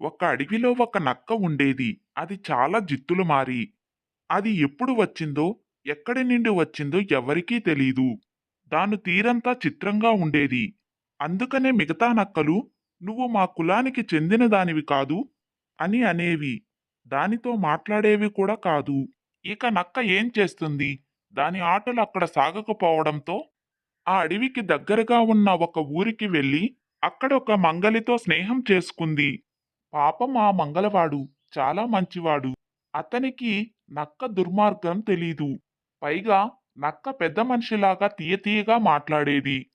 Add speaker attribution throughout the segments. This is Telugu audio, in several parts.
Speaker 1: ఒక అడవిలో ఒక నక్క ఉండేది. అది చాలా జిత్తులు మారి అది ఎప్పుడు వచ్చిందో ఎక్కడి నుండి వచ్చిందో ఎవరికీ తెలీదు. దాని తీరంతా చిత్రంగా ఉండేది. అందుకనే మిగతా నక్కలు నువ్వు మా కులానికి చెందిన దానివి కాదు అని అనేవి. దానితో మాట్లాడేవి కూడా కాదు. ఇక నక్క ఏం చేస్తుంది? దాని ఆటలు అక్కడ సాగకపోవడంతో ఆ అడవికి దగ్గరగా ఉన్న ఒక ఊరికి వెళ్ళి అక్కడ ఒక మంగలితో స్నేహం చేసుకుంది. పాపం ఆ మంగళవాడు చాలా మంచివాడు. అతనికి నక్క దుర్మార్గం తెలీదు. పైగా నక్క పెద్ద మనిషిలాగా తీయతీయగా మాట్లాడేది.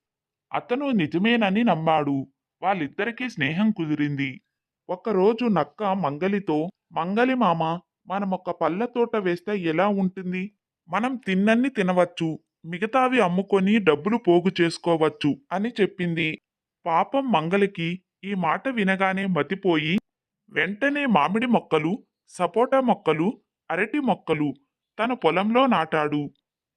Speaker 1: అతను నిజమేనని నమ్మాడు. వాళ్ళిద్దరికీ స్నేహం కుదిరింది. ఒకరోజు నక్క మంగలితో మంగలి మామ మనం ఒక పళ్ళ తోట వేస్తే ఎలా ఉంటుంది? మనం తిన్నన్ని తినవచ్చు. మిగతావి అమ్ముకొని డబ్బులు పోగు చేసుకోవచ్చు అని చెప్పింది. పాపం మంగలికి ఈ మాట వినగానే మతిపోయి వెంటనే మామిడి మొక్కలు సపోటా మొక్కలు అరటి మొక్కలు తన పొలంలో నాటాడు.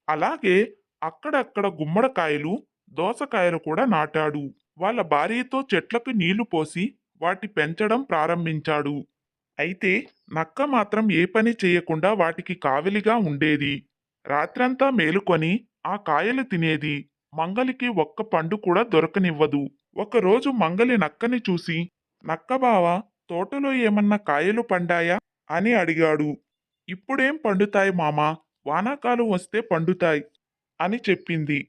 Speaker 1: అలాగే అక్కడక్కడ గుమ్మడికాయలు దోసకాయలు కూడా నాటాడు. వాళ్ళ భార్యతో చెట్లకు నీళ్ళు పోసి వాటి పెంచడం ప్రారంభించాడు. అయితే నక్క మాత్రం ఏ పని చేయకుండా వాటికి కావలిగా ఉండేది. రాత్రంతా మేలుకొని ఆ కాయలు తినేది. మంగలికి ఒక్క పండు కూడా దొరకనివ్వదు. ఒకరోజు మంగలి నక్కని చూసి నక్క బావ తోటలో ఏమన్నా కాయలు పండాయా? అని అడిగాడు. ఇప్పుడేం పండుతాయి మామా? వానాకాలం వస్తే పండుతాయి అని చెప్పింది.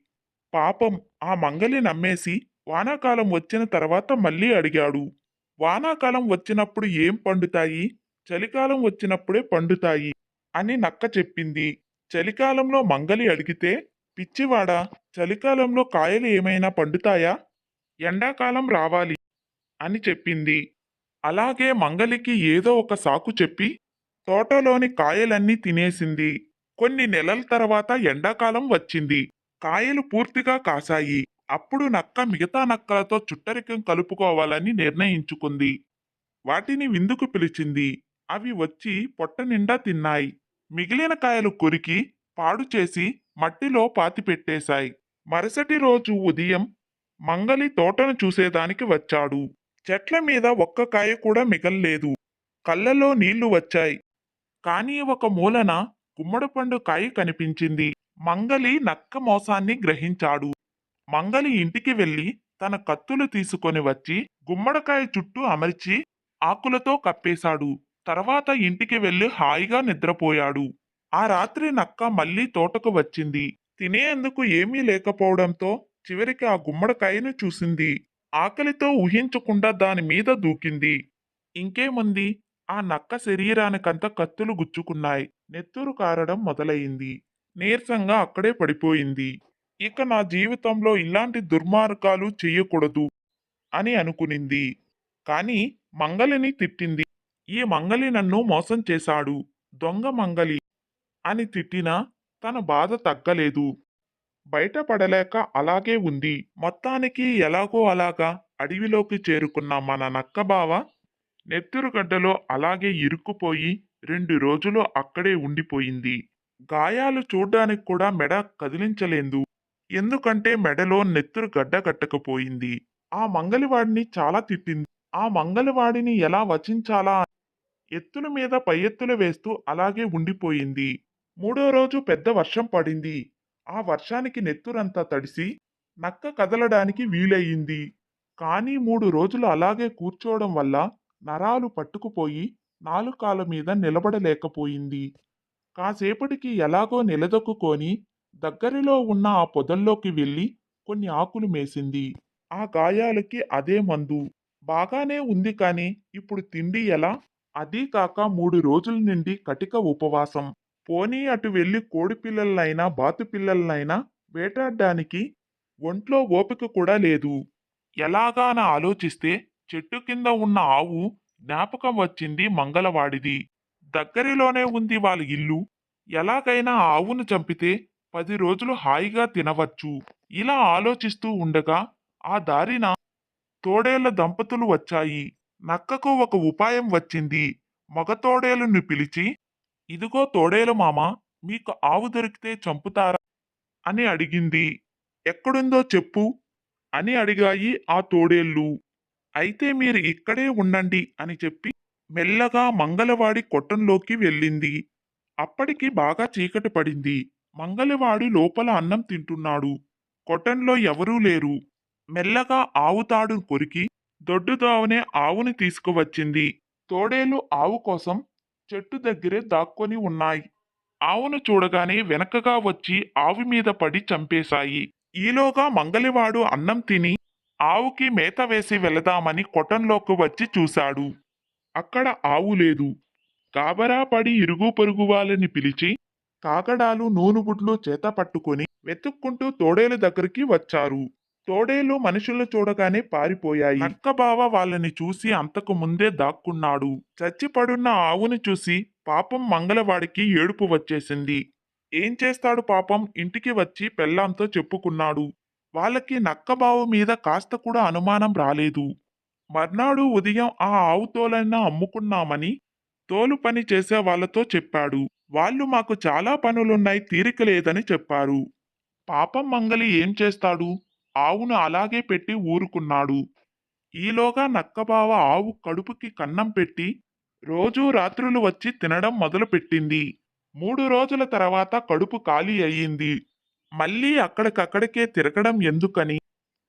Speaker 1: పాపం ఆ మంగలి నమ్మేసి వానాకాలం వచ్చిన తర్వాత మళ్ళీ అడిగాడు. వానాకాలం వచ్చినప్పుడు ఏం పండుతాయి? చలికాలం వచ్చినప్పుడే పండుతాయి అని నక్క చెప్పింది. చలికాలంలో మంగలి అడిగితే పిచ్చివాడా చలికాలంలో కాయలు ఏమైనా పండుతాయా? ఎండాకాలం రావాలి అని చెప్పింది. అలాగే మంగలికి ఏదో ఒక సాకు చెప్పి తోటలోని కాయలన్నీ తినేసింది. కొన్ని నెలల తర్వాత ఎండాకాలం వచ్చింది. కాయలు పూర్తిగా కాసాయి అప్పుడు నక్క మిగతా నక్కలతో చుట్టరికం కలుపుకోవాలని నిర్ణయించుకుంది. వాటిని విందుకు పిలిచింది. అవి వచ్చి పొట్ట నిండా తిన్నాయి. మిగిలిన కాయలు కొరికి పాడు చేసి మట్టిలో పాతిపెట్టేశాయి మరుసటి రోజు ఉదయం మంగలి తోటను చూసేదానికి వచ్చాడు. చెట్ల మీద ఒక్క కాయ కూడా మిగల్లేదు. కళ్ళలో నీళ్ళు వచ్చాయి. కానీ ఒక మూలన గుమ్మడిపండు కాయ కనిపించింది. మంగలి నక్క మోసాన్ని గ్రహించాడు. మంగలి ఇంటికి వెళ్ళి తన కత్తులు తీసుకొని వచ్చి గుమ్మడికాయ చుట్టూ అమర్చి ఆకులతో కప్పేశాడు. తర్వాత ఇంటికి వెళ్ళి హాయిగా నిద్రపోయాడు. ఆ రాత్రి నక్క మళ్ళీ తోటకు వచ్చింది. తినేందుకు ఏమీ లేకపోవడంతో చివరికి ఆ గుమ్మడికాయను చూసింది. ఆకలితో ఊహించకుండా దాని మీద దూకింది. ఇంకేముంది? ఆ నక్క శరీరానికంత కత్తులు గుచ్చుకున్నాయి. నెత్తురు కారడం మొదలయింది నీరసంగా అక్కడే పడిపోయింది. ఇక నా జీవితంలో ఇలాంటి దుర్మార్గాలు చెయ్యకూడదు అని అనుకునింది. కాని మంగలిని తిట్టింది. ఈ మంగలి నన్ను మోసం చేశాడు. దొంగ మంగలి అని తిట్టినా తన బాధ తగ్గలేదు. బయటపడలేక అలాగే ఉంది. మొత్తానికి ఎలాగో అలాగా అడవిలోకి చేరుకున్న మన నక్కబావ నెత్తురుగడ్డలో అలాగే ఇరుక్కుపోయి రెండు రోజులు అక్కడే ఉండిపోయింది. గాయాలు చూడ్డానికి కూడా మెడ కదిలించలేదు. ఎందుకంటే మెడలో నెత్తురు గడ్డ కట్టకపోయింది. ఆ మంగలివాడిని చాలా తిట్టింది. ఆ మంగలివాడిని ఎలా వచించాలా? ఎత్తుల మీద పై ఎత్తులు వేస్తూ అలాగే ఉండిపోయింది. మూడో రోజు పెద్ద వర్షం పడింది. ఆ వర్షానికి నెత్తురంతా తడిసి నక్క కదలడానికి వీలయ్యింది. కానీ మూడు రోజులు అలాగే కూర్చోవడం వల్ల నరాలు పట్టుకుపోయి నాలుకాల మీద నిలబడలేకపోయింది. కాసేపటికి ఎలాగో నిలదొక్కుకొని దగ్గరలో ఉన్న ఆ పొదల్లోకి వెళ్ళి కొన్ని ఆకులు మేసింది. ఆ గాయాలకి అదే మందు. బాగానే ఉంది కానీ ఇప్పుడు తిండి ఎలా? అదీ కాక మూడు రోజుల నుండి కటిక ఉపవాసం. పోనీ అటు వెళ్ళి కోడి పిల్లలనైనా బాతు పిల్లలనైనా వేటాడడానికి ఒంట్లో ఓపిక కూడా లేదు. ఎలాగాన ఆలోచిస్తే చెట్టు కింద ఉన్న ఆవు జ్ఞాపకం వచ్చింది మంగళవాడిది. దగ్గరిలోనే ఉంది వాళ్ళ ఇల్లు. ఎలాగైనా ఆవును చంపితే పది రోజులు హాయిగా తినవచ్చు. ఇలా ఆలోచిస్తూ ఉండగా ఆ దారిన తోడేళ్ళ దంపతులు వచ్చాయి. నక్కకు ఒక ఉపాయం వచ్చింది. మగతోడేలును పిలిచి ఇదిగో తోడేలు మామ మీకు ఆవు దొరికితే చంపుతారా? అని అడిగింది. ఎక్కడుందో చెప్పు అని అడిగాయి ఆ తోడేళ్ళు. అయితే మీరు ఇక్కడే ఉండండి అని చెప్పి మెల్లగా మంగళవాడి కొట్టంలోకి వెళ్ళింది. అప్పటికి బాగా చీకటి పడింది. మంగళవాడి లోపల అన్నం తింటున్నాడు. కొట్టంలో ఎవరూ లేరు. మెల్లగా ఆవు తాడు కొరికి దొడ్డుదావనే ఆవుని తీసుకువచ్చింది. తోడేలు ఆవు కోసం చెట్టు దగ్గరే దాక్కొని ఉన్నాయి. ఆవును చూడగానే వెనకగా వచ్చి ఆవు మీద పడి చంపేశాయి. ఈలోగా మంగలివాడు అన్నం తిని ఆవుకి మేత వేసి వెళదామని కొటంలోకి వచ్చి చూశాడు. అక్కడ ఆవు లేదు. గాబరా పడి ఇరుగు పొరుగు వాళ్ళని పిలిచి కాకడాలు నూనుగుడ్లు చేత పట్టుకొని వెతుక్కుంటూ తోడేలు దగ్గరికి వచ్చారు. తోడేలు మనుషులు చూడగానే పారిపోయాయి. నక్కబావ వాళ్ళని చూసి అంతకు ముందే దాక్కున్నాడు. చచ్చిపడున్న ఆవుని చూసి పాపం మంగళవాడికి ఏడుపు వచ్చేసింది. ఏం చేస్తాడు పాపం? ఇంటికి వచ్చి పెళ్ళాంతో చెప్పుకున్నాడు. వాళ్ళకి నక్కబావు మీద కాస్త కూడా అనుమానం రాలేదు. మర్నాడు ఉదయం ఆ ఆవు తోలైనా అమ్ముకున్నామని తోలు పని చేసే వాళ్ళతో చెప్పాడు. వాళ్ళు మాకు చాలా పనులున్నాయి తీరిక లేదని చెప్పారు. పాపం మంగలి ఏం చేస్తాడు? ఆవును అలాగే పెట్టి ఊరుకున్నాడు. ఈలోగా నక్కబావ ఆవు కడుపుకి కన్నం పెట్టి రోజూ రాత్రులు వచ్చి తినడం మొదలుపెట్టింది. మూడు రోజుల తర్వాత కడుపు ఖాళీ అయ్యింది. మళ్ళీ అక్కడికక్కడికే తిరగడం ఎందుకని?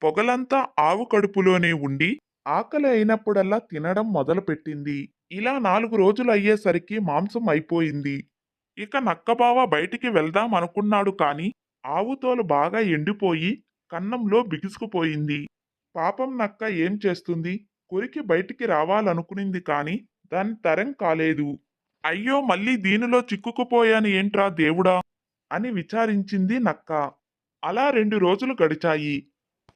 Speaker 1: పొగలంతా ఆవు కడుపులోనే ఉండి ఆకలి అయినప్పుడల్లా తినడం మొదలుపెట్టింది. ఇలా నాలుగు రోజులు అయ్యేసరికి మాంసం అయిపోయింది. ఇక నక్కబావ బయటికి వెళ్దాం అనుకున్నాడు కాని ఆవుతోలు బాగా ఎండిపోయి కన్నంలో బిగుసుకుపోయింది. పాపం నక్క ఏం చేస్తుంది? కొరికి బయటికి రావాలనుకునింది కాని దాని తరం కాలేదు. అయ్యో మళ్ళీ దీనిలో చిక్కుకుపోయాను ఏంట్రా దేవుడా? అని విచారించింది నక్క. అలా రెండు రోజులు గడిచాయి.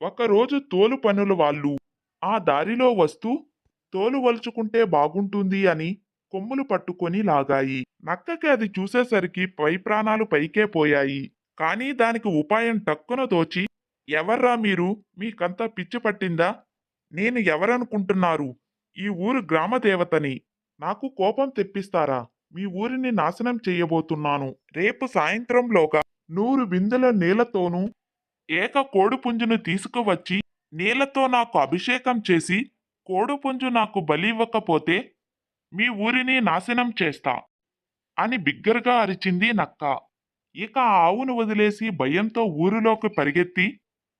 Speaker 1: ఒకరోజు తోలు పనుల వాళ్ళు. ఆ దారిలో వస్తూ తోలు వలుచుకుంటే బాగుంటుంది అని కొమ్ములు పట్టుకొని లాగాయి. నక్కకి అది చూసేసరికి పై ప్రాణాలు పైకే పోయాయి. కానీ దానికి ఉపాయం టక్కున దోచి ఎవర్రా మీరు? మీకంతా పిచ్చి పట్టిందా? నేను ఎవరనుకుంటున్నారు? ఈ ఊరు గ్రామదేవతని. నాకు కోపం తెప్పిస్తారా? మీ ఊరిని నాశనం చెయ్యబోతున్నాను రేపు సాయంత్రంలోగా నూరు బిందెల నీళ్ళతోనూ ఏక కోడిపుంజును తీసుకువచ్చి నీళ్ళతో నాకు అభిషేకం చేసి కోడిపుంజు నాకు బలి ఇవ్వకపోతే మీ ఊరిని నాశనం చేస్తా అని బిగ్గరగా అరిచింది నక్క. ఇక ఆవును వదిలేసి భయంతో ఊరిలోకి పరిగెత్తి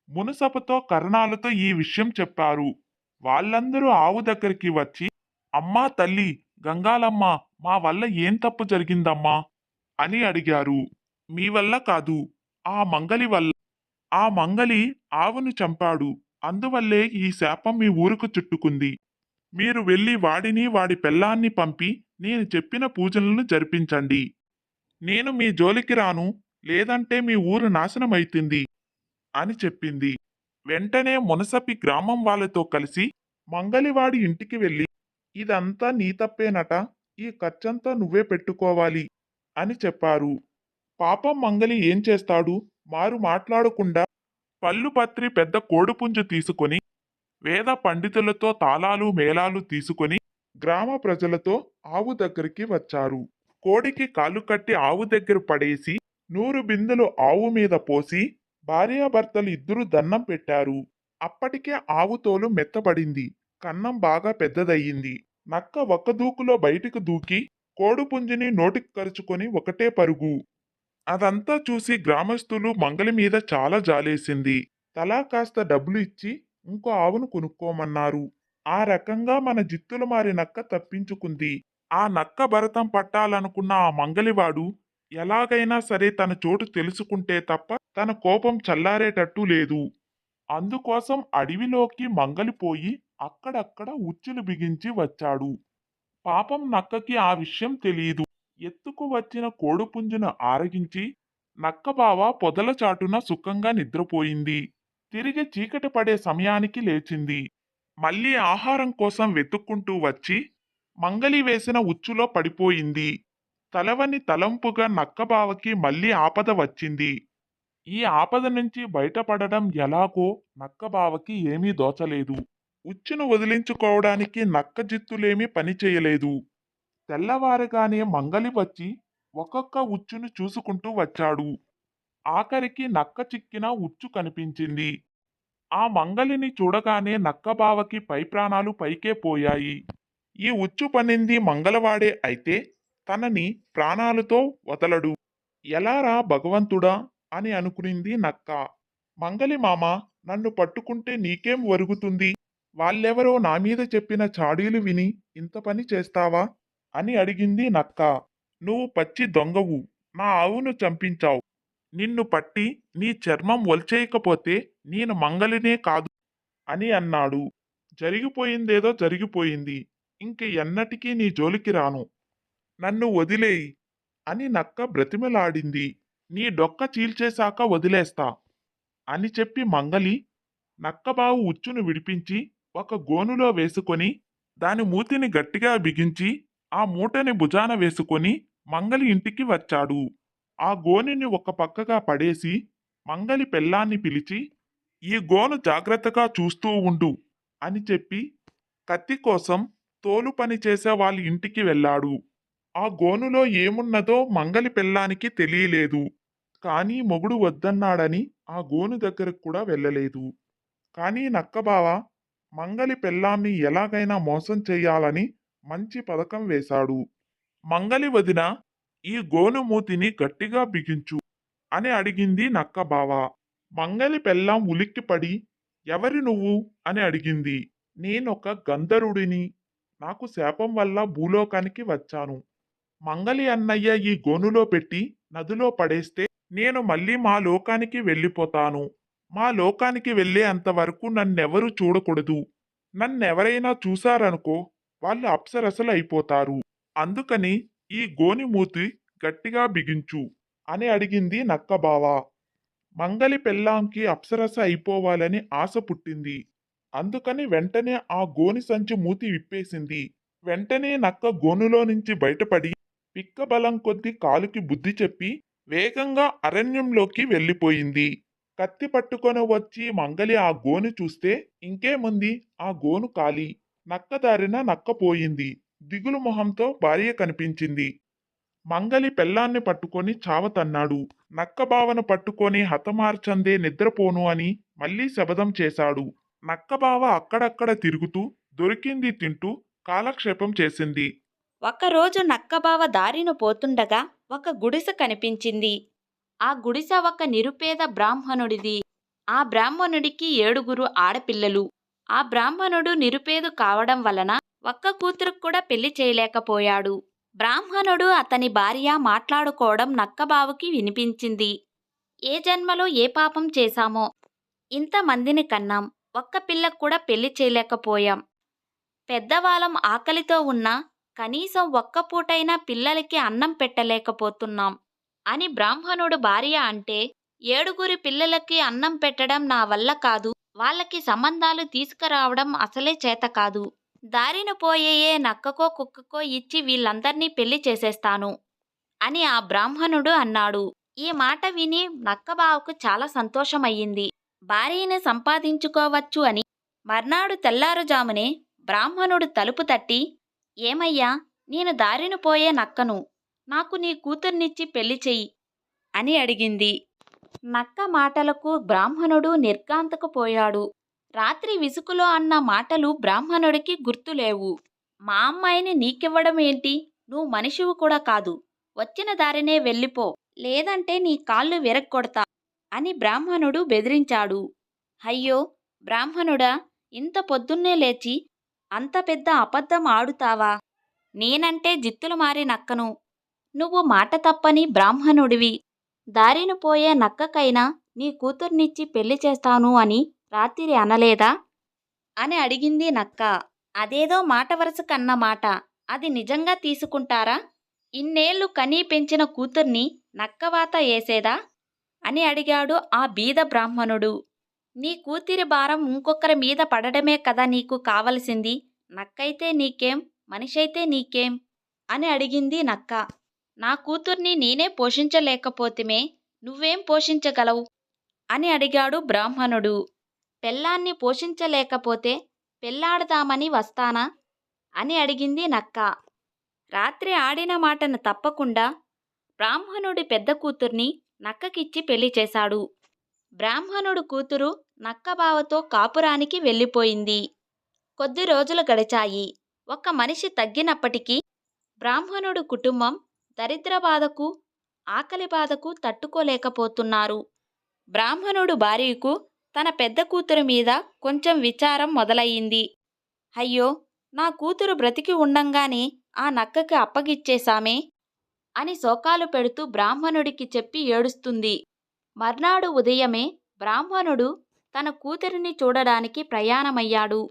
Speaker 1: మునసపతో కర్ణాలతో ఈ విషయం చెప్పారు. వాళ్ళందరూ ఆవు దగ్గరికి వచ్చి అమ్మా తల్లి గంగాలమ్మ మా వల్ల ఏం తప్పు జరిగిందమ్మా? అని అడిగారు. మీ వల్ల కాదు ఆ మంగలి వల్ల. ఆ మంగలి ఆవును చంపాడు. అందువల్లే ఈ శాపం మీ ఊరుకు చుట్టుకుంది. మీరు వెళ్ళి వాడిని వాడి పెళ్ళాన్ని పంపి నేను చెప్పిన పూజలను జరిపించండి. నేను మీ జోలికి రాను లేదంటే మీ ఊరు నాశనమైతుంది. అని చెప్పింది. వెంటనే మునసపి గ్రామం వాళ్ళతో కలిసి మంగలివాడి ఇంటికి వెళ్ళి ఇదంతా నీ తప్పేనట. ఈ ఖర్చంతా నువ్వే పెట్టుకోవాలి అని చెప్పారు. పాపం మంగలి ఏం చేస్తాడు? మారు మాట్లాడకుండా పళ్ళు పత్రి పెద్ద కోడిపుంజు తీసుకొని వేద పండితులతో తాళాలు మేళాలు తీసుకొని గ్రామ ప్రజలతో ఆవు దగ్గరికి వచ్చారు. కోడికి కాలు కట్టి ఆవు దగ్గర పడేసి నూరు బిందెలు ఆవు మీద పోసి భార్యాభర్తలు ఇద్దరు దన్నం పెట్టారు. అప్పటికే ఆవు తోలు మెత్తబడింది. కన్నం బాగా పెద్దదయ్యింది. నక్క ఒక్క దూకులో బయటికి దూకి కోడుపుంజిని నోటికి కరుచుకొని ఒకటే పరుగు. అదంతా చూసి గ్రామస్తులు మంగలి మీద చాలా జాలేసింది. తలా కాస్త డబ్బులు ఇచ్చి ఇంకో ఆవును కొనుక్కోమన్నారు. ఆ రకంగా మన జిత్తులు మారి నక్క తప్పించుకుంది. ఆ నక్క భరతం పట్టాలనుకున్న ఆ మంగలివాడు ఎలాగైనా సరే తన చోటు తెలుసుకుంటే తప్ప తన కోపం చల్లారేటట్టు లేదు. అందుకోసం అడవిలోకి మంగలిపోయి అక్కడక్కడ ఉచ్చులు బిగించి వచ్చాడు. పాపం నక్కకి ఆ విషయం తెలియదు ఎత్తుకు వచ్చిన కోడిపుంజును ఆరగించి నక్కబావ పొదల చాటున సుఖంగా నిద్రపోయింది. తిరిగి చీకటి పడే సమయానికి లేచింది. మళ్ళీ ఆహారం కోసం వెతుక్కుంటూ వచ్చి మంగలి వేసిన ఉచ్చులో పడిపోయింది. తలవని తలంపుగా నక్కబావకి మళ్ళీ ఆపద వచ్చింది. ఈ ఆపద నుంచి బయటపడడం ఎలాగో నక్కబావకి ఏమీ దోచలేదు. ఉచ్చును వదిలించుకోవడానికి నక్క జిత్తులేమీ పనిచేయలేదు తెల్లవారగానే మంగలి వచ్చి ఒక్కొక్క ఉచ్చును చూసుకుంటూ వచ్చాడు. ఆఖరికి నక్క చిక్కిన ఉచ్చు కనిపించింది. ఆ మంగలిని చూడగానే నక్కబావకి పై ప్రాణాలు పైకే పోయాయి. ఈ ఉచ్చు పనింది మంగళవాడే అయితే తనని ప్రాణాలతో వదలడు. ఎలారా భగవంతుడా? అని అనుకునింది నక్క. మంగలి మామ నన్ను పట్టుకుంటే నీకేం వరుగుతుంది వాళ్ళెవరో నా మీద చెప్పిన చాడీలు విని ఇంత పని చేస్తావా? అని అడిగింది నక్క. నువ్వు పచ్చి దొంగవు. నా ఆవును చంపించావు. నిన్ను పట్టి నీ చర్మం ఒల్చేయకపోతే నేను మంగలినే కాదు అని అన్నాడు. జరిగిపోయిందేదో జరిగిపోయింది. ఇంక ఎన్నటికీ నీ జోలికి రాను. నన్ను వదిలేయి అని నక్క బ్రతిమలాడింది. నీ డొక్క చీల్చేశాక వదిలేస్తా అని చెప్పి మంగలి నక్కబావు ఉచ్చును విడిపించి ఒక గోనులో వేసుకొని దాని మూతిని గట్టిగా బిగించి ఆ మూటని భుజాన వేసుకొని మంగలి ఇంటికి వచ్చాడు. ఆ గోనిని ఒక పక్కగా పడేసి మంగలి పెళ్ళాన్ని పిలిచి ఈ గోను జాగ్రత్తగా చూస్తూ ఉండు అని చెప్పి కత్తి కోసం తోలు పని చేసే వాళ్ళ ఇంటికి వెళ్ళాడు. ఆ గోనులో ఏమున్నదో మంగలి పెళ్ళానికి తెలియలేదు. కానీ మొగుడు వద్దన్నాడని ఆ గోను దగ్గరకు కూడా వెళ్ళలేదు. కానీ నక్కబావ మంగలి పెళ్ళాన్ని ఎలాగైనా మోసం చెయ్యాలని మంచి పథకం వేశాడు. మంగలి వదిన ఈ గోను మూతిని గట్టిగా బిగించు అని అడిగింది నక్కబావ. మంగలి పెళ్ళాం ఉలిక్కిపడి ఎవరి నువ్వు? అని అడిగింది. నేనొక గంధరుడిని. నాకు శాపం వల్ల భూలోకానికి వచ్చాను. మంగలి అన్నయ్య ఈ గోనులో పెట్టి నదిలో పడేస్తే నేను మళ్ళీ మా లోకానికి వెళ్ళిపోతాను. మా లోకానికి వెళ్ళే అంతవరకు నన్నెవరూ చూడకూడదు. నన్నెవరైనా చూశారనుకో వాళ్ళు అప్సరసలు అయిపోతారు అందుకని ఈ గోని మూతి గట్టిగా బిగించు అని అడిగింది నక్కబావ. మంగలి పెళ్ళాంకి అప్సరస అయిపోవాలని ఆశ పుట్టింది. అందుకని వెంటనే ఆ గోని సంచి మూతి విప్పేసింది. వెంటనే నక్క గోనులో నుంచి బయటపడి పిక్కబలం కొద్ది కాలుకి బుద్ధి చెప్పి వేగంగా అరణ్యంలోకి వెళ్ళిపోయింది. కత్తి పట్టుకొని వచ్చి మంగలి ఆ గోను చూస్తే ఇంకేముంది? ఆ గోను కాలి నక్క దారిన దిగులు మొహంతో భార్య కనిపించింది. మంగలి పెళ్ళాన్ని పట్టుకొని చావతన్నాడు నక్క బావను పట్టుకొని హతమార్చందే నిద్రపోను అని మళ్ళీ శబదం చేశాడు. నక్కబావ అక్కడక్కడ తిరుగుతూ దొరికింది తింటూ కాలక్షేపం చేసింది.
Speaker 2: ఒకరోజు నక్కబావ దారిన పోతుండగా ఒక గుడిసె కనిపించింది. ఆ గుడిసె ఒక నిరుపేద బ్రాహ్మణుడిది. ఆ బ్రాహ్మణుడికి ఏడుగురు ఆడపిల్లలు. ఆ బ్రాహ్మణుడు నిరుపేదు కావడం వలన ఒక్క కూతురుకు కూడా పెళ్ళి చేయలేకపోయాడు. బ్రాహ్మణుడు అతని భార్య మాట్లాడుకోవడం నక్కబావుకి వినిపించింది. ఏ జన్మలో ఏ పాపం చేశామో ఇంతమందిని కన్నాం. ఒక్క పిల్లకు కూడా పెళ్ళి చేయలేకపోయాం. పెద్దవాళ్ళం ఆకలితో ఉన్నా కనీసం ఒక్క పూటైనా పిల్లలకి అన్నం పెట్టలేకపోతున్నాం అని బ్రాహ్మణుడు భార్య అంటే ఏడుగురి పిల్లలకి అన్నం పెట్టడం నా వల్ల కాదు వాళ్ళకి సంబంధాలు తీసుకురావడం అసలే చేత కాదు. దారిన పోయేయే నక్కకో కుక్కకో ఇచ్చి వీళ్ళందర్నీ పెళ్ళి చేసేస్తాను అని ఆ బ్రాహ్మణుడు అన్నాడు. ఈ మాట విని నక్కబావుకు చాలా సంతోషమయ్యింది. భార్యని సంపాదించుకోవచ్చు అని మర్నాడు తెల్లారుజామునే బ్రాహ్మణుడు తలుపు తట్టి ఏమయ్యా? నేను దారిన పోయే నక్కను. నాకు నీ కూతుర్నిచ్చి పెళ్ళి చెయ్యి అని అడిగింది. నక్క మాటలకు బ్రాహ్మణుడు నిర్గాంతకుపోయాడు రాత్రి విసుకులో అన్న మాటలు బ్రాహ్మణుడికి గుర్తులేవు. మా అమ్మాయిని నీకివ్వడం ఏంటి? నువ్వు మనిషివి కూడా కాదు. వచ్చిన దారినే వెళ్ళిపో. లేదంటే నీ కాళ్ళు విరగ్గొడతా అని బ్రాహ్మణుడు బెదిరించాడు. అయ్యో! బ్రాహ్మణుడా! ఇంత పొద్దున్నే లేచి అంత పెద్ద అబద్ధం ఆడుతావా? నేనంటే జిత్తులు మారి నక్కను. నువ్వు మాట తప్పని బ్రాహ్మణుడివి. దారిన పోయే నక్కకైనా నీ కూతుర్నిచ్చి పెళ్ళి చేస్తాను అని రాత్రి అనలేదా? అని అడిగింది నక్క. అదేదో మాట వరుసకన్న మాట. అది నిజంగా తీసుకుంటారా? ఇన్నేళ్ళు కనీ పెంచిన కూతుర్ని నక్కవాత ఏసేదా? అని అడిగాడు ఆ బీద బ్రాహ్మణుడు. నీ కూతురి భారం ఇంకొకరి మీద పడడమే కదా నీకు కావలసింది. నక్కైతే నీకేం మనిషైతే నీకేం? అని అడిగింది నక్క. నా కూతుర్ని నేనే పోషించలేకపోతేమే నువ్వేం పోషించగలవు? అని అడిగాడు బ్రాహ్మణుడు. పెళ్ళాన్ని పోషించలేకపోతే పెళ్ళాడదామని వస్తానా? అని అడిగింది నక్క. రాత్రి ఆడిన మాటను తప్పకుండా బ్రాహ్మణుడి పెద్ద కూతుర్ని నక్కకిచ్చి పెళ్ళి చేశాడు. బ్రాహ్మణుడు కూతురు నక్కబావతో కాపురానికి వెళ్ళిపోయింది. కొద్ది రోజులు గడిచాయి. ఒక మనిషి తగ్గినప్పటికీ బ్రాహ్మణుడు కుటుంబం దరిద్ర బాధకు ఆకలి బాధకు తట్టుకోలేకపోతున్నారు. బ్రాహ్మణుడు భార్యకు తన పెద్ద కూతురు మీద కొంచెం విచారం మొదలయ్యింది. అయ్యో నా కూతురు బ్రతికి ఉండంగానే ఆ నక్కకి అప్పగిచ్చేశామే అని శోకాలు పెడుతూ బ్రాహ్మణుడికి చెప్పి ఏడుస్తుంది. మర్నాడు ఉదయమే బ్రాహ్మణుడు తన కూతురిని చూడడానికి ప్రయాణమయ్యాడు.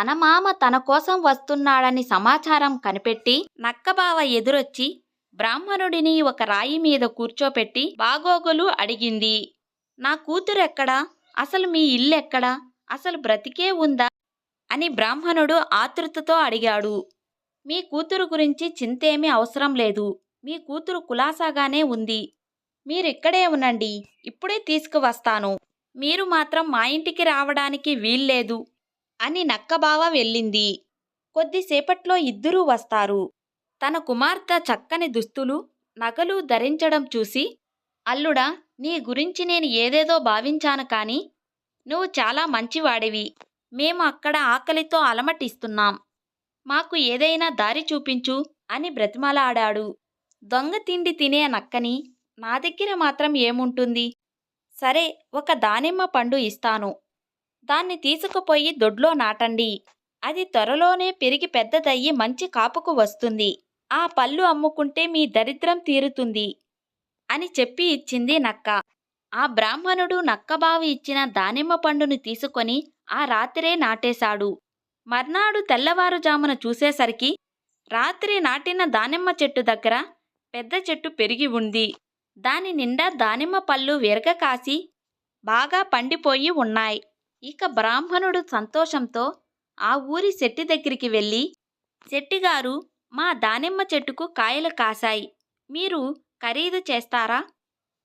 Speaker 2: తన మామ తన కోసం వస్తున్నాడని సమాచారం కనిపెట్టి నక్కబావ ఎదురొచ్చి బ్రాహ్మణుడిని ఒక రాయి మీద కూర్చోపెట్టి బాగోగులు అడిగింది. నా కూతురెక్కడా అసలు మీ ఇల్లెక్కడా అసలు బ్రతికే ఉందా? అని బ్రాహ్మణుడు ఆతృతతో అడిగాడు. మీ కూతురు గురించి చింతేమీ అవసరం లేదు. మీ కూతురు కులాసాగానే ఉంది. మీరిక్కడే ఉండండి. ఇప్పుడే తీసుకువస్తాను. మీరు మాత్రం మా ఇంటికి రావడానికి వీల్లేదు అని నక్కబావ వెళ్ళింది. కొద్దిసేపట్లో ఇద్దరూ వస్తారు. తన కుమార్తె చక్కని దుస్తులు నగలు ధరించడం చూసి అల్లుడా నీ గురించి నేను ఏదేదో భావించాను కాని నువ్వు చాలా మంచివాడివి. మేము అక్కడ ఆకలితో అలమటిస్తున్నాం. మాకు ఏదైనా దారి చూపించు అని బ్రతిమలాడాడు. దొంగ తిండి తినే నక్కని నా దగ్గర మాత్రం ఏముంటుంది? సరే ఒక దానిమ్మ పండు ఇస్తాను. దాన్ని తీసుకుపోయి దొడ్లో నాటండి. అది త్వరలోనే పెరిగి పెద్దదయ్యి మంచి కాపుకు వస్తుంది. ఆ పళ్ళు అమ్ముకుంటే మీ దరిద్రం తీరుతుంది అని చెప్పి ఇచ్చింది నక్క. ఆ బ్రాహ్మణుడు నక్కబావి ఇచ్చిన దానిమ్మ పండును తీసుకొని ఆ రాత్రే నాటేశాడు. మర్నాడు తెల్లవారుజామున చూసేసరికి రాత్రి నాటిన దానిమ్మ చెట్టు దగ్గర పెద్ద చెట్టు పెరిగి ఉంది. దాని నిండా దానిమ్మ పళ్ళు విరగ కాసి బాగా పండిపోయి ఉన్నాయి. ఇక బ్రాహ్మణుడు సంతోషంతో ఆ ఊరి శెట్టి దగ్గరికి వెళ్ళి శెట్టిగారు మా దానిమ్మ చెట్టుకు కాయలు కాశాయి. మీరు ఖరీదు చేస్తారా?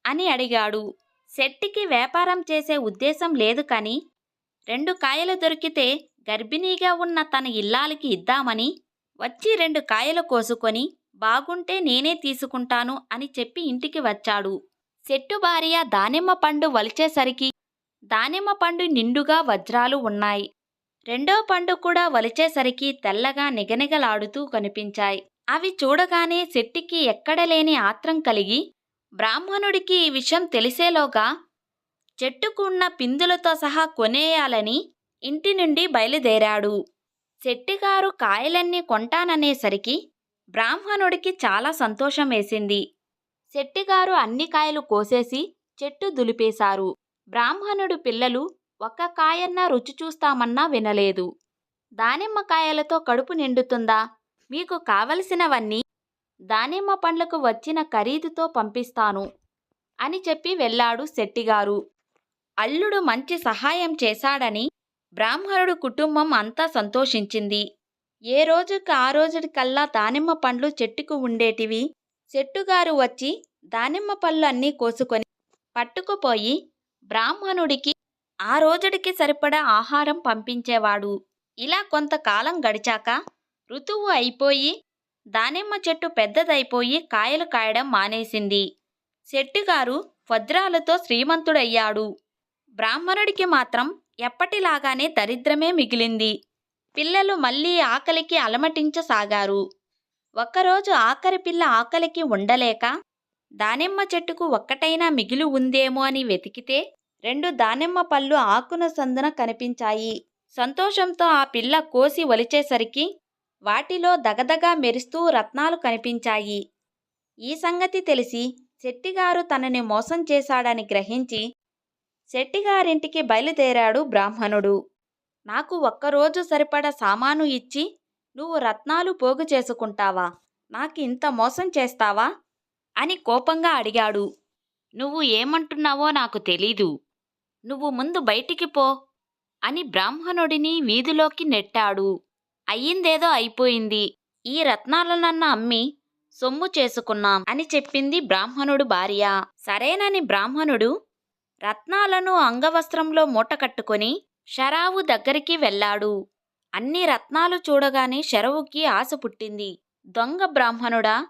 Speaker 2: అని అడిగాడు. శెట్టికి వ్యాపారం చేసే ఉద్దేశం లేదు కానీ రెండు కాయలు దొరికితే గర్భిణీగా ఉన్న తన ఇల్లాలకి ఇద్దామని వచ్చి రెండు కాయలు కోసుకొని బాగుంటే నేనే తీసుకుంటాను అని చెప్పి ఇంటికి వచ్చాడు. చెట్టు భార్య దానిమ్మ పండు వలిచేసరికి దానిమ్మ పండు నిండుగా వజ్రాలు ఉన్నాయి. రెండో పండు కూడా వలిచేసరికి తెల్లగా నిగనిగలాడుతూ కనిపించాయి. అవి చూడగానే శెట్టికి ఎక్కడలేని ఆత్రం కలిగి బ్రాహ్మణుడికి ఈ విషయం తెలిసేలోగా చెట్టుకున్న పిందులతో సహా కొనేయాలని ఇంటి నుండి బయలుదేరాడు. శెట్టిగారు కాయలన్నీ కొంటాననేసరికి బ్రాహ్మణుడికి చాలా సంతోషం వేసింది. శెట్టిగారు అన్ని కాయలు కోసేసి చెట్టు దులిపేశారు. బ్రాహ్మణుడు పిల్లలు ఒక్క కాయన్నా రుచి చూస్తామన్నా వినలేదు. దానిమ్మ కాయలతో కడుపు నిండుతుందా? మీకు కావలసినవన్నీ దానిమ్మ పండ్లకు వచ్చిన ఖరీదుతో పంపిస్తాను అని చెప్పి వెళ్ళాడు శెట్టిగారు. అల్లుడు మంచి సహాయం చేశాడని బ్రాహ్మణుడు కుటుంబం అంతా సంతోషించింది. ఏ రోజుకి ఆ రోజుకల్లా దానిమ్మ పండ్లు చెట్టుకు ఉండేటివి? చెట్టుగారు వచ్చి దానిమ్మ పళ్ళు అన్నీ కోసుకొని పట్టుకుపోయి బ్రాహ్మణుడికి ఆ రోజుడికి సరిపడా ఆహారం పంపించేవాడు. ఇలా కొంతకాలం గడిచాక ఋతువు అయిపోయి దానిమ్మ చెట్టు పెద్దదైపోయి కాయలు కాయడం మానేసింది. శెట్టిగారు వజ్రాలతో శ్రీమంతుడయ్యాడు. బ్రాహ్మణుడికి మాత్రం ఎప్పటిలాగానే దరిద్రమే మిగిలింది. పిల్లలు మళ్ళీ ఆకలికి అలమటించసాగారు. ఒకరోజు ఆఖరి పిల్ల ఆకలికి ఉండలేక దానిమ్మ చెట్టుకు ఒక్కటైనా మిగిలి ఉందేమో అని వెతికితే రెండు దానిమ్మ పళ్ళు ఆకున సందున కనిపించాయి. సంతోషంతో ఆ పిల్ల కోసి ఒలిచేసరికి వాటిలో దగదగా మెరుస్తూ రత్నాలు కనిపించాయి. ఈ సంగతి తెలిసి శెట్టిగారు తనని మోసం చేశాడని గ్రహించి శెట్టిగారింటికి బయలుదేరాడు బ్రాహ్మణుడు. నాకు ఒక్కరోజు సరిపడ సామాను ఇచ్చి నువ్వు రత్నాలు పోగు చేసుకుంటావా? నాకు ఇంత మోసం చేస్తావా? అని కోపంగా అడిగాడు. నువ్వు ఏమంటున్నావో నాకు తెలీదు. నువ్వు ముందు బయటికి పో అని బ్రాహ్మణుడిని వీధిలోకి నెట్టాడు. అయ్యిందేదో అయిపోయింది. ఈ రత్నాలనన్న అమ్మి సొమ్ము చేసుకున్నాం అని చెప్పింది బ్రాహ్మణుడు భార్య. సరేనని బ్రాహ్మణుడు రత్నాలను అంగవస్త్రంలో మూట కట్టుకొని షరావు దగ్గరికి వెళ్ళాడు. అన్ని రత్నాలు చూడగానే శరవుకి ఆశ పుట్టింది. దొంగ బ్రాహ్మణుడా?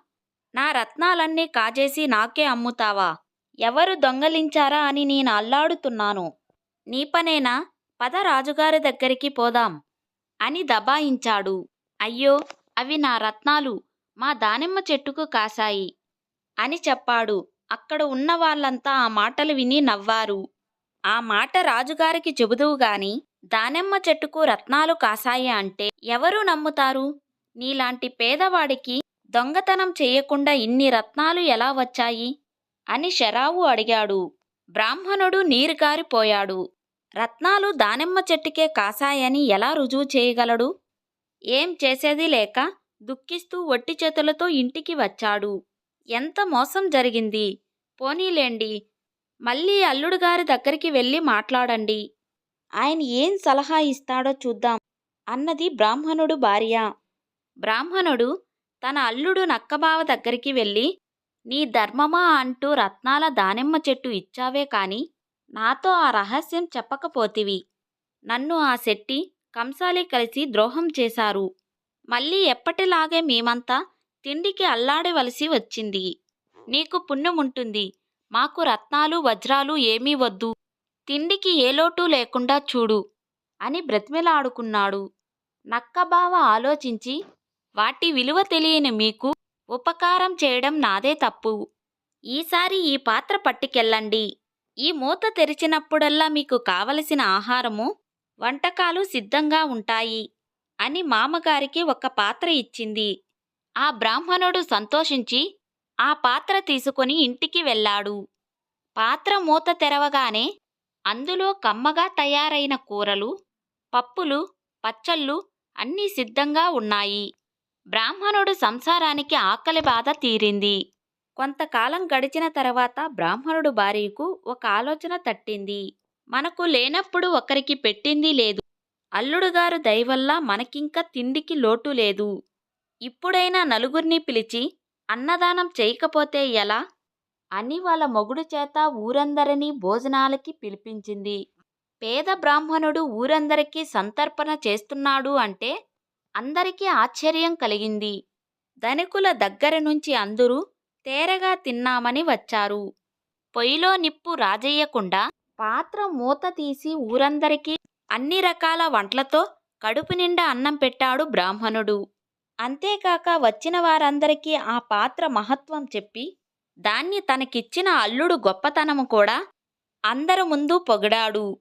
Speaker 2: నా రత్నాలన్నీ కాజేసి నాకే అమ్ముతావా? ఎవరు దొంగలించారా అని నేను అల్లాడుతున్నాను. నీ పనేనా? పద రాజుగారి దగ్గరికి పోదాం. అని దబాయించాడు. అయ్యో అవి నా రత్నాలు. మా దానిమ్మ చెట్టుకు కాశాయి. అని చెప్పాడు. అక్కడ ఉన్న వాళ్ళంతా ఆ మాటలు విని నవ్వారు. ఆ మాట రాజుగారికి చెబుదువుగాని దానెమ్మ దానిమ్మ చెట్టుకు రత్నాలు కాసాయి అంటే ఎవరు నమ్ముతారు? నీలాంటి పేదవాడికి దొంగతనం చేయకుండా ఇన్ని రత్నాలు ఎలా వచ్చాయి? అని శరావు అడిగాడు. బ్రాహ్మణుడు నీరుగారిపోయాడు. రత్నాలు దానిమ్మ చెట్టుకే కాసాయని ఎలా రుజువు చేయగలడు? ఏం చేసేది లేక దుఃఖిస్తూ ఒట్టి చేతులతో ఇంటికి వచ్చాడు. ఎంత మోసం జరిగింది? పోనీలేండి మళ్ళీ అల్లుడుగారి దగ్గరికి వెళ్ళి మాట్లాడండి. ఆయన ఏం సలహా ఇస్తాడో చూద్దాం అన్నది బ్రాహ్మణుడు భార్య. బ్రాహ్మణుడు తన అల్లుడు నక్కబావ దగ్గరికి వెళ్ళి నీ ధర్మమా అంటూ రత్నాల దానిమ్మ చెట్టు ఇచ్చావే కాని నాతో ఆ రహస్యం చెప్పకపోతివి. నన్ను ఆ శెట్టి కంసాలి కలిసి ద్రోహం చేశారు. మళ్ళీ ఎప్పటిలాగే మేమంతా తిండికి అల్లాడవలసి వచ్చింది. నీకు పుణ్యముంటుంది. మాకు రత్నాలు వజ్రాలు ఏమీ వద్దు. తిండికి ఏ లోటు లేకుండా చూడు అని బ్రతిమిలాడుకున్నాడు. నక్కబావ ఆలోచించి వాటి విలువ తెలియని మీకు ఉపకారం చేయడం నాదే తప్పు. ఈసారి ఈ పాత్ర పట్టుకెళ్ళండి. ఈ మూత తెరిచినప్పుడల్లా మీకు కావలసిన ఆహారము వంటకాలు సిద్ధంగా ఉంటాయి అని మామగారికి ఒక పాత్ర ఇచ్చింది. ఆ బ్రాహ్మణుడు సంతోషించి ఆ పాత్ర తీసుకొని ఇంటికి వెళ్ళాడు. పాత్ర మూత తెరవగానే అందులో కమ్మగా తయారైన కూరలు పప్పులు పచ్చళ్ళు అన్నీ సిద్ధంగా ఉన్నాయి. బ్రాహ్మణుడు సంసారానికి ఆకలి బాధ తీరింది. కొంతకాలం గడిచిన తర్వాత బ్రాహ్మణుడు భార్యకు ఒక ఆలోచన తట్టింది. మనకు లేనప్పుడు ఒకరికి పెట్టింది లేదు. అల్లుడుగారు దయవల్ల మనకింక తిండికి లోటు లేదు. ఇప్పుడైనా నలుగురిని పిలిచి అన్నదానం చేయకపోతే ఎలా? అని వాళ్ళ మొగుడు చేత ఊరందరినీ భోజనాలకి పిలిపించింది. పేద బ్రాహ్మణుడు ఊరందరికీ సంతర్పణ చేస్తున్నాడు అంటే అందరికీ ఆశ్చర్యం కలిగింది. ధనికుల దగ్గర నుంచి అందరూ తేరగా తిన్నామని వచ్చారు. పొయ్యిలో నిప్పు రాజేయకుండా పాత్ర మూత తీసి ఊరందరికీ అన్ని రకాల వంటలతో కడుపు నిండా అన్నం పెట్టాడు బ్రాహ్మణుడు. అంతేకాక వచ్చిన వారందరికీ ఆ పాత్ర మహత్వం చెప్పి దాన్ని తనకిచ్చిన అల్లుడు గొప్పతనము కూడా అందరు ముందు పొగిడాడు.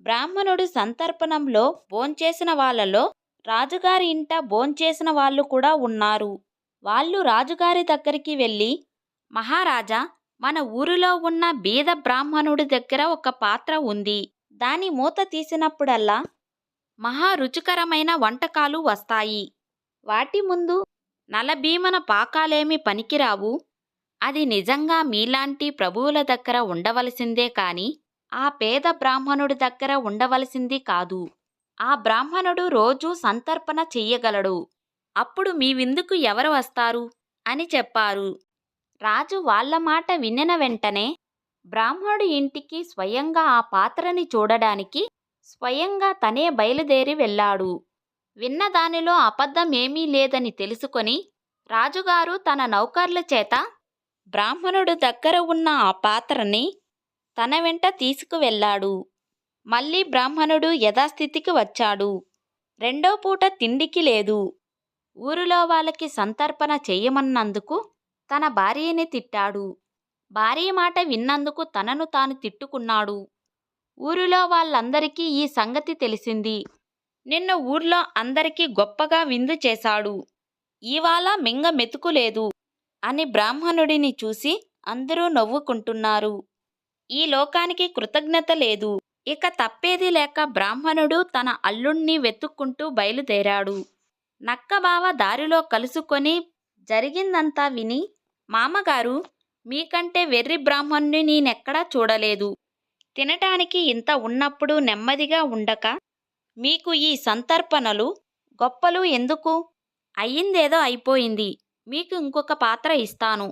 Speaker 2: బ్రాహ్మణుడు సంతర్పణంలో భోంచేసిన వాళ్ళలో రాజుగారి ఇంట భోంచేసిన వాళ్ళు కూడా ఉన్నారు. వాళ్ళు రాజుగారి దగ్గరికి వెళ్ళి మహారాజా మన ఊరిలో ఉన్న బీద బ్రాహ్మణుడి దగ్గర ఒక పాత్ర ఉంది. దాని మూత తీసినప్పుడల్లా మహా రుచికరమైన వంటకాలు వస్తాయి. వాటి ముందు నలభీమన పాకాలేమి పనికిరావు. అది నిజంగా మీలాంటి ప్రభువుల దగ్గర ఉండవలసిందే కాని ఆ పేద బ్రాహ్మణుడి దగ్గర ఉండవలసింది కాదు. ఆ బ్రాహ్మణుడు రోజూ సంతర్పణ చెయ్యగలడు. అప్పుడు మీ విందుకు ఎవరు వస్తారు? అని చెప్పారు. రాజు వాళ్ళ మాట వినిన వెంటనే బ్రాహ్మణుడి ఇంటికి స్వయంగా ఆ పాత్రని చూడడానికి స్వయంగా తనే బయలుదేరి వెళ్ళాడు. విన్న దానిలో అబద్ధం ఏమీ లేదని తెలుసుకొని రాజుగారు తన నౌకర్ల చేత బ్రాహ్మణుడు దగ్గర ఉన్న ఆ పాత్రని తన వెంట తీసుకువెళ్ళాడు. మళ్ళీ బ్రాహ్మణుడు యథాస్థితికి వచ్చాడు. రెండో పూట తిండికి లేదు. ఊరిలో వాళ్ళకి సంతర్పణ చేయమన్నందుకు తన భార్యని తిట్టాడు. భార్య మాట విన్నందుకు తనను తాను తిట్టుకున్నాడు. ఊరిలో వాళ్ళందరికీ ఈ సంగతి తెలిసింది. నిన్న ఊర్లో అందరికీ గొప్పగా విందు చేశాడు. ఇవాళ మింగ మెతుకులేదు అని బ్రాహ్మణుడిని చూసి అందరూ నవ్వుకుంటున్నారు. ఈ లోకానికి కృతజ్ఞత లేదు. ఇక తప్పేది లేక బ్రాహ్మణుడు తన అల్లుణ్ణి వెతుక్కుంటూ బయలుదేరాడు. నక్కబావ దారిలో కలుసుకొని జరిగిందంతా విని మామగారు మీకంటే వెర్రి బ్రాహ్మణ్ణి నేనెక్కడా చూడలేదు. తినటానికి ఇంత ఉన్నప్పుడు నెమ్మదిగా ఉండక మీకు ఈ సంతర్పణలు గొప్పలు ఎందుకు? అయ్యిందేదో అయిపోయింది. మీకు ఇంకొక పాత్ర ఇస్తాను.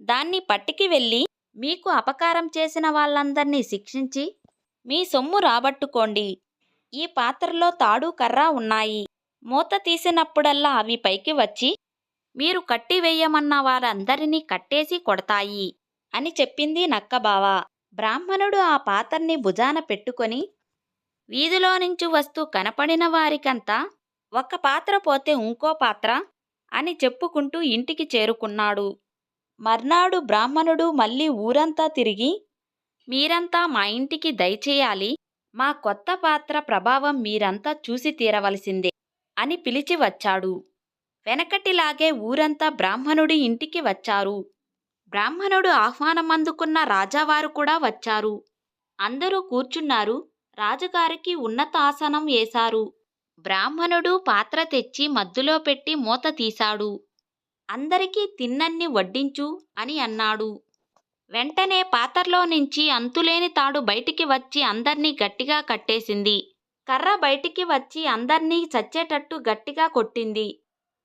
Speaker 2: దాన్ని పట్టుకి వెళ్ళి మీకు అపకారం చేసిన వాళ్ళందర్నీ శిక్షించి మీ సొమ్ము రాబట్టుకోండి. ఈ పాత్రలో తాడు కర్ర ఉన్నాయి. మూత తీసినప్పుడల్లా అవి పైకి వచ్చి మీరు కట్టివేయమన్న వారందరినీ కట్టేసి కొడతాయి అని చెప్పింది నక్కబావ. బ్రాహ్మణుడు ఆ పాత్రని భుజాన పెట్టుకొని వీధిలో నుంచి వస్తూ కనపడిన వారికంతా ఒక పాత్ర పోతే ఇంకో పాత్ర అని చెప్పుకుంటూ ఇంటికి చేరుకున్నాడు. మర్నాడు బ్రాహ్మణుడు మళ్ళీ ఊరంతా తిరిగి మీరంతా మా ఇంటికి దయచేయాలి. మా కొత్త పాత్ర ప్రభావం మీరంతా చూసి తీరవలసిందే అని పిలిచి వచ్చాడు. వెనకటిలాగే ఊరంతా బ్రాహ్మణుడి ఇంటికి వచ్చారు. బ్రాహ్మణుడు ఆహ్వానం అందుకున్న రాజావారు కూడా వచ్చారు. అందరూ కూర్చున్నారు. రాజుగారికి ఉన్నత ఆసనం వేశారు బ్రాహ్మణుడు పాత్ర తెచ్చి మద్దులో పెట్టి మూత తీశాడు. అందరికీ తిన్నన్ని వడ్డించు అని అన్నాడు. వెంటనే పాత్రలో నుంచి అంతులేని తాడు బయటికి వచ్చి అందర్నీ గట్టిగా కట్టేసింది. కర్ర బయటికి వచ్చి అందర్నీ చచ్చేటట్టు గట్టిగా కొట్టింది.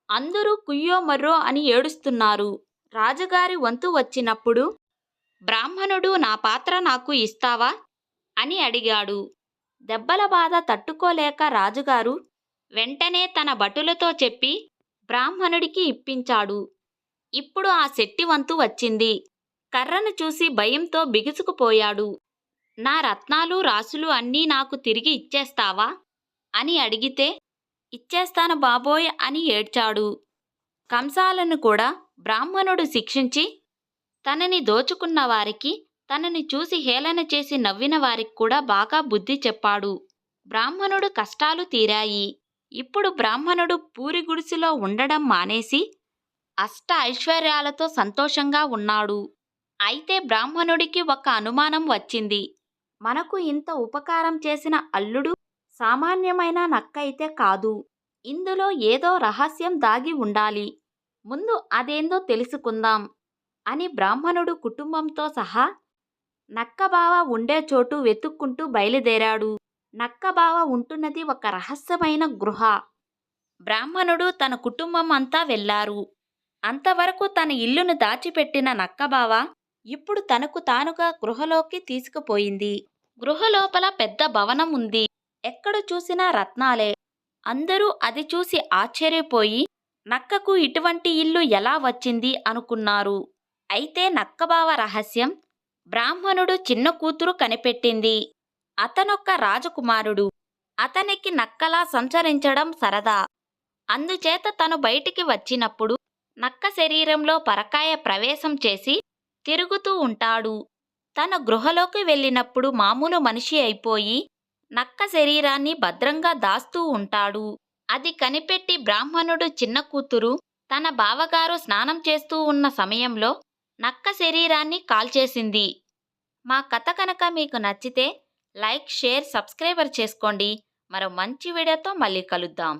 Speaker 2: అందరూ కుయ్యో మర్రో అని ఏడుస్తున్నారు. రాజుగారి వంతు వచ్చినప్పుడు బ్రాహ్మణుడు నా పాత్ర నాకు ఇస్తావా? అని అడిగాడు. దెబ్బల బాధ తట్టుకోలేక రాజుగారు వెంటనే తన భటులతో చెప్పి బ్రాహ్మణుడికి ఇప్పించాడు. ఇప్పుడు ఆ శెట్టి వంతు వచ్చింది. కర్రను చూసి భయంతో బిగుసుకుపోయాడు. నా రత్నాలు రాసులు అన్నీ నాకు తిరిగి ఇచ్చేస్తావా? అని అడిగితే ఇచ్చేస్తాను బాబోయ్ అని ఏడ్చాడు. కంసాలను కూడా బ్రాహ్మణుడు శిక్షించి తనని దోచుకున్న వారికి తనని చూసి హేళన చేసి నవ్విన వారికి కూడా బాగా బుద్ధి చెప్పాడు. బ్రాహ్మణుడు కష్టాలు తీరాయి. ఇప్పుడు బ్రాహ్మణుడు పూరి గుడిసెలో ఉండడం మానేసి అష్ట ఐశ్వర్యాలతో సంతోషంగా ఉన్నాడు. అయితే బ్రాహ్మణుడికి ఒక అనుమానం వచ్చింది. మనకు ఇంత ఉపకారం చేసిన అల్లుడు సామాన్యమైన నక్క అయితే కాదు. ఇందులో ఏదో రహస్యం దాగి ఉండాలి. ముందు అదేందో తెలుసుకుందాం అని బ్రాహ్మణుడు కుటుంబంతో సహా నక్కబావ ఉండే చోటు వెతుక్కుంటూ బయలుదేరాడు. నక్కబావ ఉంటున్నది ఒక రహస్యమైన గృహ. బ్రాహ్మణుడు తన కుటుంబం అంతా వెళ్ళారు. అంతవరకు తన ఇల్లును దాచిపెట్టిన నక్కబావ ఇప్పుడు తనకు తానుగా గృహలోకి తీసుకుపోయింది. గృహలోపల పెద్ద భవనం ఉంది. ఎక్కడ చూసినా రత్నాలే. అందరూ అది చూసి ఆశ్చర్యపోయి నక్కకు ఇటువంటి ఇల్లు ఎలా వచ్చింది అనుకున్నారు. అయితే నక్కబావ రహస్యం బ్రాహ్మణుడు చిన్న కూతురు కనిపెట్టింది. అతనొక్క రాజకుమారుడు. అతనికి నక్కలా సంచరించడం సరదా. అందుచేత తను బయటికి వచ్చినప్పుడు నక్క శరీరంలో పరకాయ ప్రవేశం చేసి తిరుగుతూ ఉంటాడు. తన గృహలోకి వెళ్ళినప్పుడు మామూలు మనిషి అయిపోయి నక్క శరీరాన్ని భద్రంగా దాస్తూ ఉంటాడు. అది కనిపెట్టి బ్రాహ్మణుడు చిన్న కూతురు తన బావగారు స్నానం చేస్తూ ఉన్న సమయంలో నక్క శరీరాన్ని కాల్చేసింది. మా కథ కనుక మీకు నచ్చితే లైక్ షేర్ సబ్స్క్రైబర్ చేసుకోండి. మరో మంచి వీడియోతో మళ్ళీ కలుద్దాం.